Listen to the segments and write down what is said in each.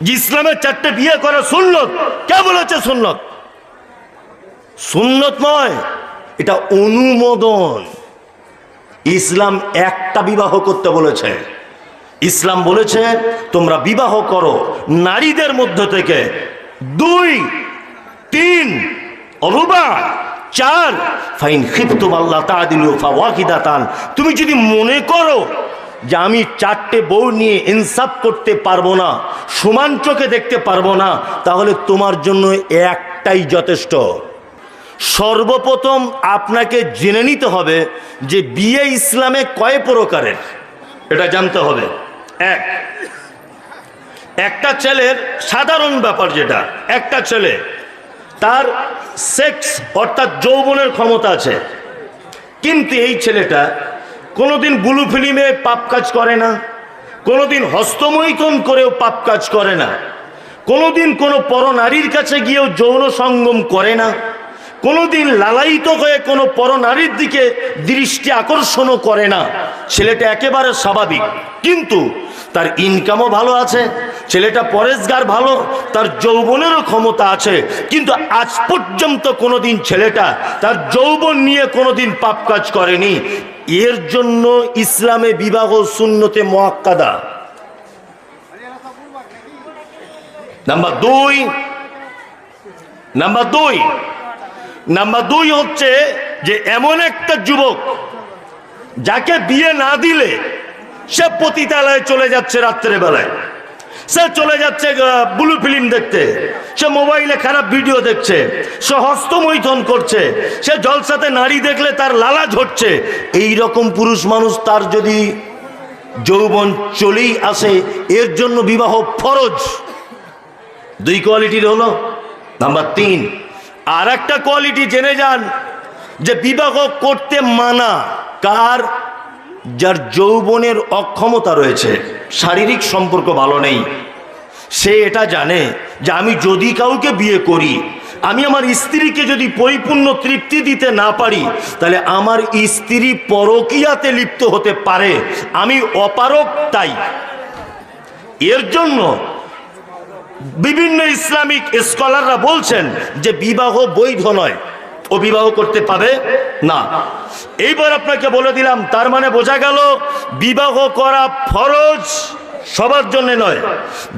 ইসলামের চারটে বিয়ে করা সুন্নত, কে বলেছে সুন্নত? সুন্নত নয়, এটা অনুমোদন। ইসলাম একটা বিবাহ করতে বলেছে। ইসলাম বলেছে, তোমরা বিবাহ করো নারীদের মধ্য থেকে। দুই, তিন অরুবা চার, ফাইন খিপ্তুম আল্লাহ তাদিল ওয়াকিদাতান তুমি যদি মনে করো যে আমি চারটে বউ নিয়ে ইনসাফ করতে পারব না, সমান চোখে দেখতে পারব না, তাহলে তোমার জন্য একটাই যথেষ্ট। সর্বপ্রথম আপনাকে জেনে নিতে হবে যে বিয়ে ইসলামে কয় প্রকারের, এটা জানতে হবে। এক, একটা ছেলের সাধারণ ব্যাপার যেটা, একটা ছেলে, তার সেক্স অর্থাৎ যৌবনের ক্ষমতা আছে। কিন্তু এই ছেলেটা কোনোদিন বুলু ফিলিমে পাপ কাজ করে না, কোনোদিন হস্তমৈথন করেও পাপ কাজ করে না, কোনোদিন কোনো পরনারীর কাছে গিয়েও যৌন সঙ্গম করে না, কোনোদিন লালায়িত হয়ে কোনো পরনারীর দিকে দৃষ্টি আকর্ষণও করে না। ছেলেটা একেবারে স্বাভাবিক, কিন্তু তার ইনকামও ভালো আছে ছেলেটা পরেশগার ভালো, তার যৌবনেরও ক্ষমতা আছে। কিন্তু আজ পর্যন্ত কোনোদিন ছেলেটা তার যৌবন নিয়ে কোনোদিন পাপ কাজ করেনি। এর জন্য ইসলামে বিবাহ শূন্যতে মোয়াক্কাদা। নাম্বার দুই নাম্বার দুই নাম্বার দুই হচ্ছে যে এমন একটা যুবক যাকে বিয়ে না দিলে সে পতিতালয়ে চলে যাচ্ছে রাত্রে বেলায় সে চলে যাচ্ছে ব্লু ফিল্ম দেখতে। সে মোবাইলে খারাপ ভিডিও দেখছে, সে হস্তমৈথন করছে, সে জলসাতে নারী দেখলে তার লালা ঝরছে। এই রকম পুরুষ মানুষ তার যদি যৌবন চলেই আসে, এর জন্য বিবাহ ফরজ। দুই কোয়ালিটির হলো নাম্বার তিন। আর একটা কোয়ালিটি জেনে যান, যে বিবাহ করতে মানা কার যার যৌবনের অক্ষমতা রয়েছে, শারীরিক সম্পর্ক ভালো নেই। সে এটা জানে যে আমি যদি কাউকে বিয়ে করি, আমি আমার স্ত্রীকে যদি পরিপূর্ণ তৃপ্তি দিতে না পারি, তাহলে আমার স্ত্রী পরকিয়াতে লিপ্ত হতে পারে। আমি অপারক তাই। এর জন্য বিভিন্ন ইসলামিক স্কলাররা বলছেন যে বিবাহ বৈধ নয়। ও বিবাহ করতে পাবে না। এইবার আপনাকে বলে দিলাম, তার মানে বোঝা গেল বিবাহ করা ফরজ সবার জন্য নয়।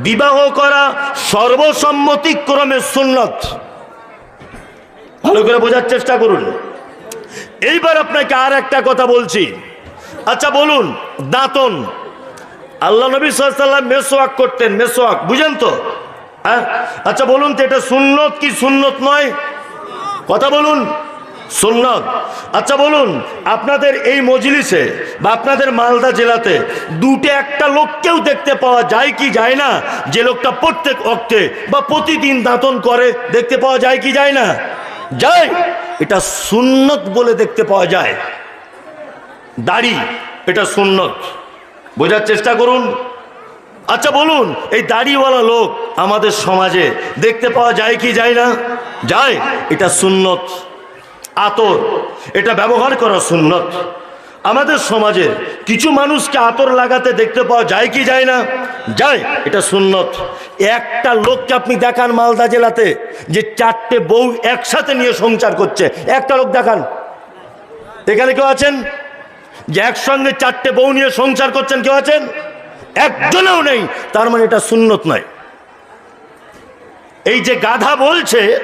বিবাহ করা সর্বসম্মতিক্রমে সুন্নত। ভালো করে বোঝার চেষ্টা করুন। এইবার আপনাকে আর একটা কথা বলছি। আচ্ছা বলুন, দাঁতন। আল্লাহ নবী সাল্লাম মেসোয়াক করতেন মেসোয়াক বুঝেন তো? হ্যাঁ? আচ্ছা বলুন তো, এটা সুন্নত কি সুন্নত নয়? কথা বলুন। সুন্নত। আচ্ছা বলুন, আপনাদের এই মজলিসে বা আপনাদের মালদা জেলাতে দুটো একটা লোককেও দেখতে পাওয়া যায় কি যায় না? যে লোকটা প্রত্যেক অক্তে বা প্রতিদিন দাঁতন করে, দেখতে পাওয়া যায় কি যায় না? যায়। এটা সুন্নত বলে দেখতে পাওয়া যায়। দাড়ি, এটা সুন্নত। বোঝার চেষ্টা করুন। আচ্ছা বলুন, এই দাড়িওয়ালা লোক আমাদের সমাজে দেখতে পাওয়া যায় কি যায় না? যায়। এটা সুন্নত, আতর। এটা ব্যবহার করা সুন্নত। আমাদের সমাজে কিছু মানুষকে আতর লাগাতে দেখতে পাওয়া যায় কি যায় না? যায়। এটা সুন্নত। একটা লোককে আপনি দেখান মালদা জেলাতে যে চারটে বউ একসাথে নিয়ে সংসার করছে। একটা লোক দেখান। এখানে কেউ আছেন? যে একসঙ্গে চারটে বউ নিয়ে সংসার করছেন, কেউ আছেন? একজনেও নেই, তার মানে এটা সুন্নত নয়। এই যে গাধা বলছে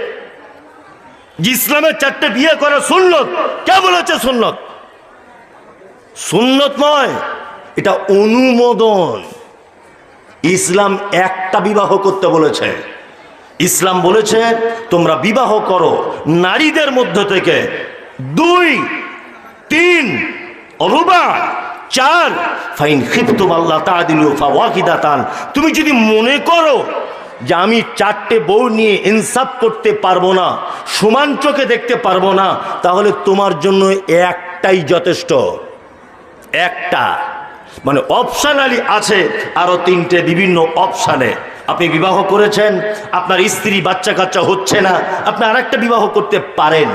ইসলামের চারটে বিয়ে করা সুন্নত, কে বলেছে সুন্নত? সুন্নত নয়, এটা অনুমোদন। ইসলাম একটা বিবাহ করতে বলেছে। ইসলাম বলেছে, তোমরা বিবাহ করো নারীদের মধ্য থেকে। দুই, তিন অরুবা চার ফাইন খিপ্তুম আল্লাহ তাদিল ওয়াকিদাতান তুমি যদি মনে করো যে আমি চারটে বউ নিয়ে ইনসাফ করতে পারব না, সমান চোখে দেখতে পারব না, তাহলে তোমার জন্য একটাই যথেষ্ট। একটা। মানে অপশানালি আছে আরও তিনটে বিভিন্ন অপশানে আপনি বিবাহ করেছেন, আপনার স্ত্রী বাচ্চা কাচ্চা হচ্ছে না, আপনি আরেকটা বিবাহ করতে পারেন।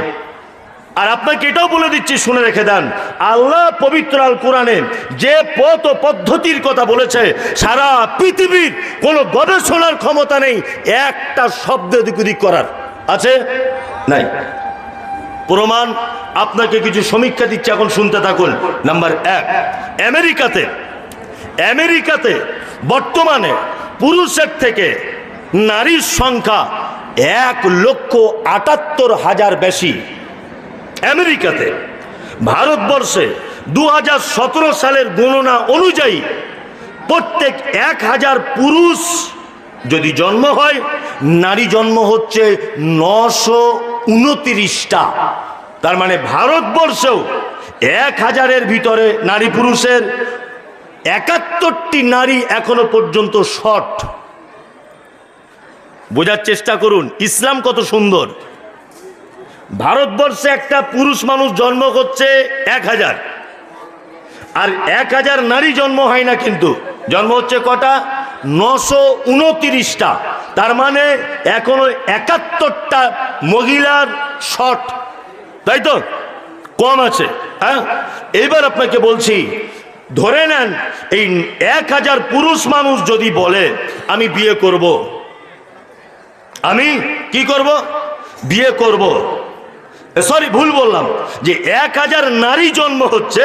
আর আপনাকে এটাও বলে দিচ্ছি, শুনে রেখে দেন। আল্লাহ পবিত্র আল কোরআনে যে পথ ও পদ্ধতির কথা বলেছে, সারা পৃথিবীর কোনো গবেষণার ক্ষমতা নেই, একটা শব্দ ওদিক করার। আছে? নাই। প্রমাণ, আপনাকে কিছু সমীক্ষা দিচ্ছে, এখন শুনতে থাকুন। নাম্বার এক, আমেরিকাতে আমেরিকাতে বর্তমানে পুরুষের থেকে নারীর সংখ্যা এক লক্ষ আটাত্তর হাজার বেশি। আমেরিকাতে ভারতবর্ষে দু হাজার সতেরো সালের গণনা অনুযায়ী প্রত্যেক এক হাজার পুরুষ যদি জন্ম হয়, নারী জন্ম হচ্ছে নশো উনতিরিশটা। তার মানে ভারতবর্ষেও এক হাজারের ভিতরে নারী পুরুষের একাত্তরটি নারী এখনও পর্যন্ত শট বোঝার চেষ্টা করুন, ইসলাম কত সুন্দর। ভারতবর্ষে একটা পুরুষ মানুষ জন্ম করছে এক হাজার। আর এক হাজার নারী জন্ম হয় না কিন্তু। জন্ম হচ্ছে কটা? নশো উনতিরিশটা। তার মানে এখনও একাত্তরটা মহিলার শট। তাই তো? কম আছে হ্যাঁ? এবার আপনাকে বলছি, ধরে নেন এই এক হাজার পুরুষ মানুষ যদি বলে, আমি বিয়ে করব। আমি কি করব? বিয়ে করব। সরি ভুল বললাম। যে এক হাজার নারী জন্ম হচ্ছে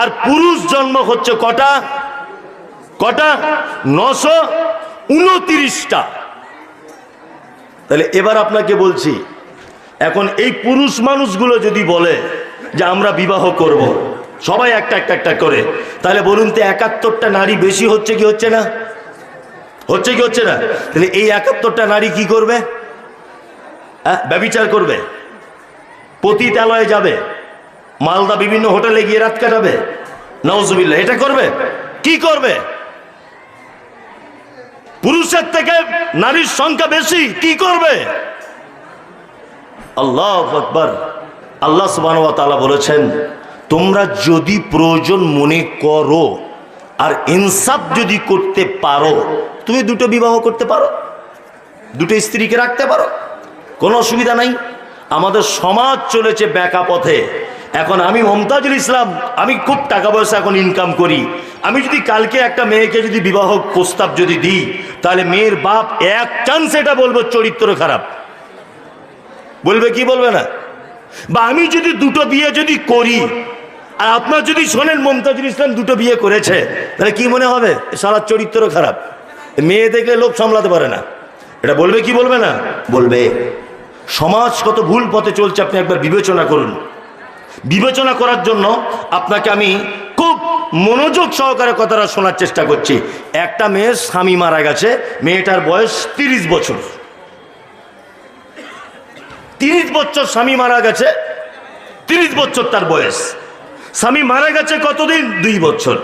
আর পুরুষ জন্ম হচ্ছে কটা? কটা? নশো উনতিরিশটা। তাহলে এবার আপনাকে বলছি, এখন এই পুরুষ মানুষগুলো যদি বলে যে আমরা বিবাহ করব। সবাই একটা একটা একটা করে, তাহলে বলুন তো একাত্তরটা নারী বেশি হচ্ছে কি হচ্ছে না? হচ্ছে কি হচ্ছে না? তাহলে এই একাত্তরটা নারী কি করবে? হ্যাঁ ব্যবিচার করবে। পতিতালয়ে যাবে। মালদা বিভিন্ন হোটেলে গিয়ে রাত কাটাবে। নওজুবিল্লা এটা করবে? কি করবে? পুরুষের থেকে নারীর সংখ্যা বেশি, কি করবে? আল্লাহ আকবর। আল্লাহ সুবাহ বলেছেন, তোমরা যদি প্রয়োজন মনে করো আর ইনসাফ যদি করতে পারো, তুমি দুটো বিবাহ করতে পারো। দুটো স্ত্রীকে রাখতে পারো। কোনো অসুবিধা নাই। আমাদের সমাজ চলেছে ব্যাকা পথে এখন আমি মমতাজুল ইসলাম, আমি খুব টাকা পয়সা এখন ইনকাম করি। আমি যদি কালকে একটা মেয়েকে যদি বিবাহ প্রস্তাব যদি দিই, তাহলে মেয়ের বাপ এক চান্স এটা বলব চরিত্র খারাপ। বলবে কি বলবে না? বা আমি যদি দুটো বিয়ে যদি করি, আর আপনার যদি শোনেন মমতাজুল ইসলাম দুটো বিয়ে করেছে, তাহলে কি মনে হবে? সারা চরিত্র খারাপ। মেয়ে দেখলে লোক সামলাতে পারে না। এটা বলবে কি বলবে না? বলবে। সমাজ কত ভুল পথে চলছে আপনি একবার বিবেচনা করুন। বিবেচনা করার জন্য আপনাকে আমি খুব মনোযোগ সহকারে কথাটা শোনার চেষ্টা করছি। একটা মেয়ের স্বামী মারা গেছে, মেয়েটার বয়স তিরিশ বছর। তিরিশ বছর স্বামী মারা গেছে, তিরিশ বছর তার বয়স। স্বামী মারা গেছে কতদিন? দুই বছর।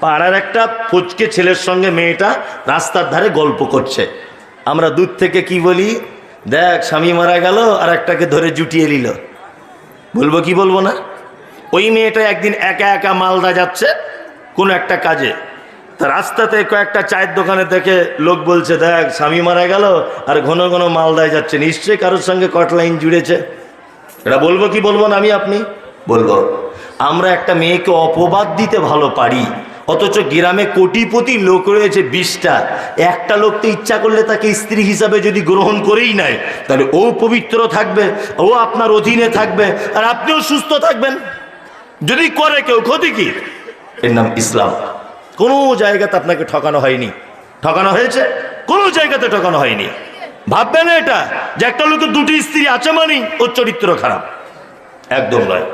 পাড়ার একটা ফচকে ছেলের সঙ্গে মেয়েটা রাস্তার ধারে গল্প করছে। আমরা দূর থেকে কি বলি? দেখ, স্বামী মারা গেল আর একটাকে ধরে জুটিয়ে নিল। বলব কি বলব না? ওই মেয়েটা একদিন একা একা মালদা যাচ্ছে, কোনো একটা কাজে। তা রাস্তাতে কয়েকটা চায়ের দোকানে থেকে লোক বলছে, দেখ, স্বামী মারা গেল, আর ঘন ঘন মালদায় যাচ্ছে। নিশ্চয়ই কারোর সঙ্গে কটলাইন জুড়েছে। এটা বলব কি বলব না আমি, আপনি? বলব, আমরা একটা মেয়েকে অপবাদ দিতে ভালো পারি। অথচ গ্রামে কোটিপতি লোক রয়েছে বিশটা। একটা লোক তো ইচ্ছা করলে তাকে স্ত্রী হিসাবে যদি গ্রহণ করেই নেয়, তাহলে ও পবিত্র থাকবে, ও আপনার অধীনে থাকবে, আর আপনিও সুস্থ থাকবেন। যদি করে কেউ, ক্ষতি কি? এর নাম ইসলাম। কোনো জায়গাতে আপনাকে ঠকানো হয়নি। ঠকানো হয়েছে? কোনো জায়গাতে ঠকানো হয়নি। ভাববে না এটা, যে একটা লোকের দুটি স্ত্রী আছে মানেই ওর চরিত্র খারাপ। একদম নয়।